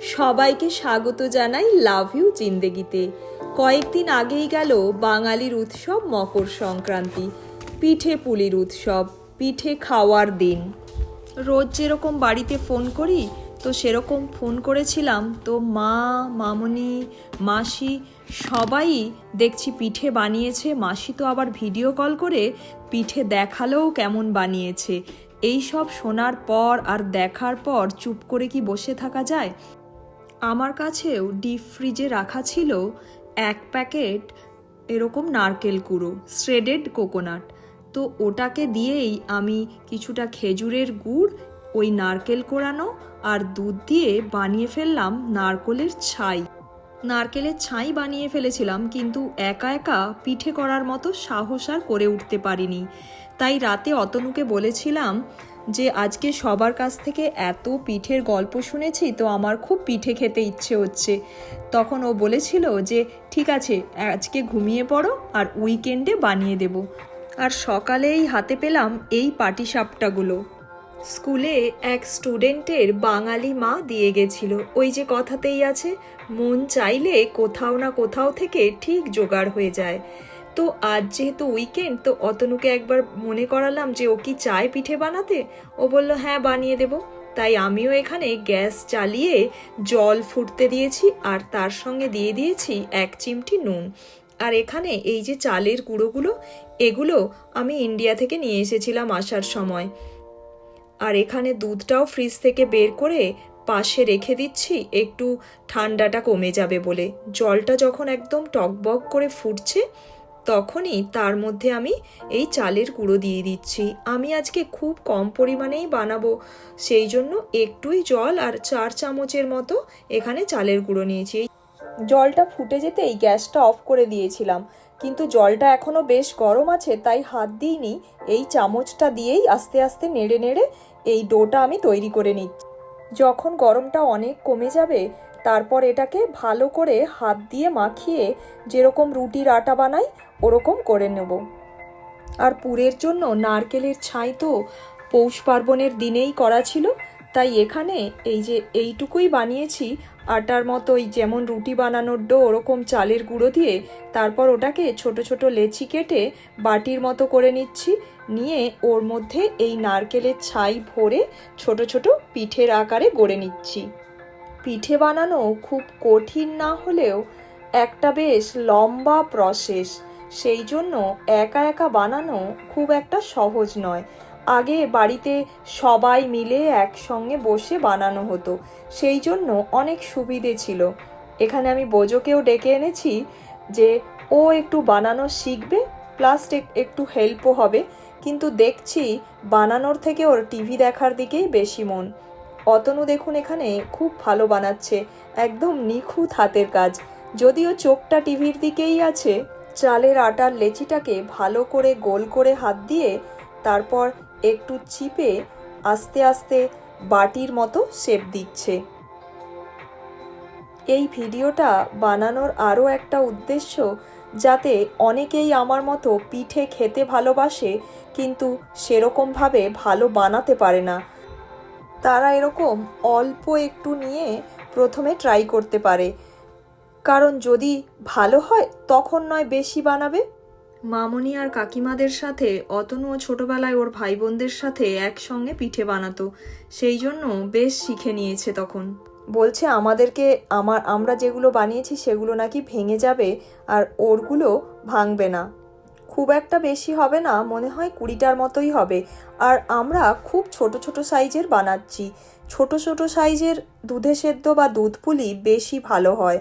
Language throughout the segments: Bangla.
সবাইকে স্বাগত জানাই লাভ ইউ জিন্দেগিতে। কয়েকদিন আগেই গেল বাঙালির উৎসব মকর সংক্রান্তি, পিঠে পুলির উৎসব, পিঠে খাওয়ার দিন। রোজ যেরকম বাড়িতে ফোন করি, তো সেরকম ফোন করেছিলাম। তো মা, মামনি, মাসি সবাই দেখছি পিঠে বানিয়েছে। মাসি তো আবার ভিডিও কল করে পিঠে দেখালেও কেমন বানিয়েছে। এই সব শোনার পর আর দেখার পর চুপ করে কি বসে থাকা যায়? আমার কাছেও ডিপ ফ্রিজে রাখা ছিল এক প্যাকেট এরকম নারকেল কুড়ো শ্রেডেড কোকোনাট তো ওটাকে দিয়েই আমি কিছুটা খেজুরের গুড়, ওই নারকেল কোড়ানো আর দুধ দিয়ে বানিয়ে ফেললাম নারকেলের ছাই। নারকেলের ছাই বানিয়ে ফেলেছিলাম কিন্তু একা একা পিঠে করার মতো সাহস আর করে উঠতে পারিনি। তাই রাতে অতনুকে বলেছিলাম যে আজকে সবার কাছ থেকে এত পিঠের গল্প শুনেছি, তো আমার খুব পিঠে খেতে ইচ্ছে হচ্ছে। তখন ও বলেছিল যে, ঠিক আছে, আজকে ঘুমিয়ে পড়ো আর উইকেন্ডে বানিয়ে দেব। আর সকালেই হাতে পেলাম এই পাটিসাপটাগুলো। স্কুলে এক স্টুডেন্টের বাঙালি মা দিয়ে গেছিল। ওই যে কথাতেই আছে, মন চাইলে কোথাও না কোথাও থেকে ঠিক জোগাড় হয়ে যায়। তো আজ যেহেতু উইকেন্ড তো অতনুকে একবার মনে করালাম যে ও কি চায় পিঠে বানাতে। ও বলল হ্যাঁ বানিয়ে দেব। তাই আমিও এখানে গ্যাস চালিয়ে জল ফুটতে দিয়েছি আর তার সঙ্গে দিয়ে দিয়েছি এক চিমটি নুন। আর এখানে এই যে চালের গুঁড়োগুলো, এগুলো আমি ইন্ডিয়া থেকে নিয়ে এসেছিলাম আসার সময়। আর এখানে দুধটাও ফ্রিজ থেকে বের করে পাশে রেখে দিচ্ছি, একটু ঠান্ডাটা কমে যাবে বলে। জলটা যখন একদম টকবক করে ফুটছে তখনই তার মধ্যে আমি এই চালের গুঁড়ো দিয়ে দিচ্ছি। আমি আজকে খুব কম পরিমাণেই বানাবো। সেই জন্য একটুই জল আর চার চামচের মতো এখানে চালের গুঁড়ো নিয়েছি। জলটা ফুটে যেতেই গ্যাসটা অফ করে দিয়েছিলাম। কিন্তু জলটা এখনও বেশ গরম আছে, তাই হাত দিইনি। এই চামচটা দিয়েই আস্তে আস্তে নেড়ে নেড়ে এই ডোটা আমি তৈরি করে নিচ্ছি। যখন গরমটা অনেক কমে যাবে তারপর এটাকে ভালো করে হাত দিয়ে মাখিয়ে যেরকম রুটির আটা বানাই, ওরকম করে নেব। আর পুরের জন্য নারকেলের ছাই তো পৌষ পার্বণের দিনেই করা ছিল, তাই এখানে এই যে এইটুকুই বানিয়েছি, আটার মতো ওই যেমন রুটি বানানোর ডো, ওরকম চালের গুঁড়ো দিয়ে তারপর ওটাকে ছোট ছোট লেচি কেটে বাটির মতো করে নিচ্ছি, নিয়ে ওর মধ্যে এই নারকেলের ছাই ভরে ছোট ছোট পিঠের আকারে গড়ে নিচ্ছি। পিঠে বানানো খুব কঠিন না হলেও একটা বেশ লম্বা প্রসেস সেই জন্য একা একা বানানো খুব একটা সহজ নয়। আগে বাড়িতে সবাই মিলে একসঙ্গে বসে বানানো হতো। সেই জন্য অনেক সুবিধে ছিল। এখানে আমি বোজোকেও ডেকে এনেছি যে, ও একটু বানানো শিখবে প্লাস একটু হেল্পও হবে। কিন্তু দেখছি বানানোর থেকে ওর টিভি দেখার দিকেই বেশি মন। অতনু দেখুন এখানে খুব ভালো বানাচ্ছে, একদম নিখুঁত হাতের কাজ। যদিও চোখটা টিভির দিকেই আছে, চালের আটার লেচিটাকে ভালো করে গোল করে হাত দিয়ে তারপর একটু চিপে আস্তে আস্তে বাটির মতো শেপ দিচ্ছে। এই ভিডিওটা বানানোর আরও একটা উদ্দেশ্য, যাতে অনেকেই আমার মতো পিঠে খেতে ভালোবাসে, কিন্তু সেরকমভাবে ভালো বানাতে পারে না। তারা এরকম অল্প একটু নিয়ে প্রথমে ট্রাই করতে পারে। কারণ যদি ভালো হয় তখন নয় বেশি বানাবে। মামনি আর কাকিমাদের সাথে অতনু ও ছোটবেলায় ওর ভাই বোনদের সাথে একসঙ্গে পিঠে বানাতো। সেই জন্য বেশ শিখে নিয়েছে তখন। বলছে আমাদেরকে আমার আমরা যেগুলো বানিয়েছি সেগুলো নাকি ভেঙে যাবে আর ওরগুলো ভাঙবে না। খুব একটা বেশি হবে না, মনে হয় কুড়িটার মতোই হবে। আর আমরা খুব ছোট ছোট সাইজের বানাচ্ছি। ছোট ছোট সাইজের দুধে সেদ্ধ বা দুধ পুলি বেশি ভালো হয়।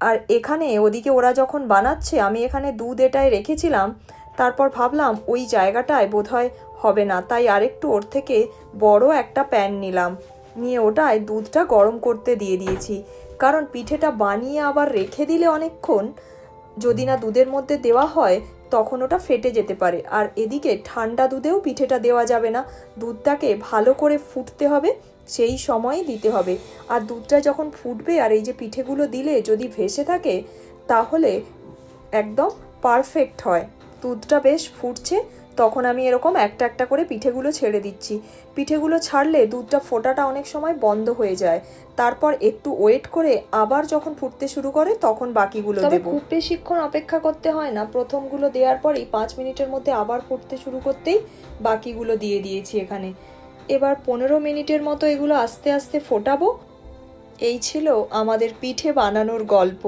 আর এখানে ওদিকে ওরা যখন বানাচ্ছে, আমি এখানে দুধ এটায় রেখেছিলাম। তারপর ভাবলাম ওই জায়গাটায় বোধহয় হবে না। তাই আরেকটু ওর থেকে বড় একটা প্যান নিলাম। নিয়ে ওটায় দুধটা গরম করতে দিয়ে দিয়েছি। কারণ পিঠেটা বানিয়ে আবার রেখে দিলে অনেকক্ষণ, যদি না দুধের মধ্যে দেওয়া হয় তখন ওটা ফেটে যেতে পারে। আর এদিকে ঠান্ডা দুধেও পিঠেটা দেওয়া যাবে না। দুধটাকে ভালো করে ফুটতে হবে, সেই সময় দিতে হবে। আর দুধটা যখন ফুটবে আর এই যে পিঠেগুলো দিলে যদি ভেসে থাকে, তাহলে একদম পারফেক্ট হয়। দুধটা বেশ ফুটছে তখন আমি এরকম একটা একটা করে পিঠেগুলো ছেড়ে দিচ্ছি। পিঠেগুলো ছাড়লে দুধটা ফোটাটা অনেক সময় বন্ধ হয়ে যায়। তারপর একটু ওয়েট করে আবার যখন ফুটতে শুরু করে তখন বাকিগুলো তবে খুব বেশিক্ষণ অপেক্ষা করতে হয় না। প্রথমগুলো দেওয়ার পরেই পাঁচ মিনিটের মধ্যে আবার ফুটতে শুরু করতেই বাকিগুলো দিয়ে দিয়েছি এখানে। এবার পনেরো মিনিটের মতো এগুলো আস্তে আস্তে ফোটাবো। এই ছিল আমাদের পিঠে বানানোর গল্প।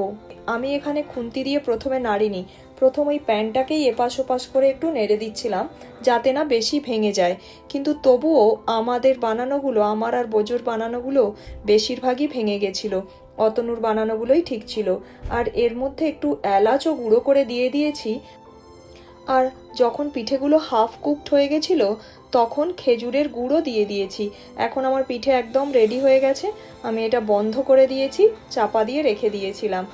আমি এখানে খুন্তি দিয়ে প্রথমে নাড়িনি। প্রথম ওই প্যানটাকেই এপাশ ওপাশ করে একটু নেড়ে দিচ্ছিলাম, যাতে না বেশি ভেঙে যায়। কিন্তু তবুও আমাদের বানানোগুলো, আমার আর বোজোর বানানোগুলো বেশিরভাগই ভেঙে গেছিল। অতনুর বানানোগুলোই ঠিক ছিল। আর এর মধ্যে একটু এলাচও গুঁড়ো করে দিয়ে দিয়েছি। আর যখন পিঠেগুলো হাফ কুকড হয়ে গেছিল, তখন খেজুরের গুঁড়ো দিয়ে দিয়েছি। এখন আমার পিঠে একদম রেডি হয়ে গেছে। আমি এটা বন্ধ করে দিয়েছি, চাপা দিয়ে রেখে দিয়েছিলাম।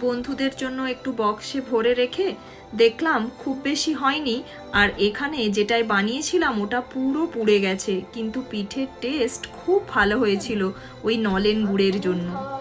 বন্ধুদের জন্য একটু বক্সে ভরে রেখে দেখলাম খুব বেশি হয়নি, আর এখানে যেটাই বানিয়েছিলাম ওটা পুরো পুড়ে গেছে, কিন্তু পিঠের টেস্ট খুব ভালো হয়েছিল ওই নলেন গুড়ের জন্য।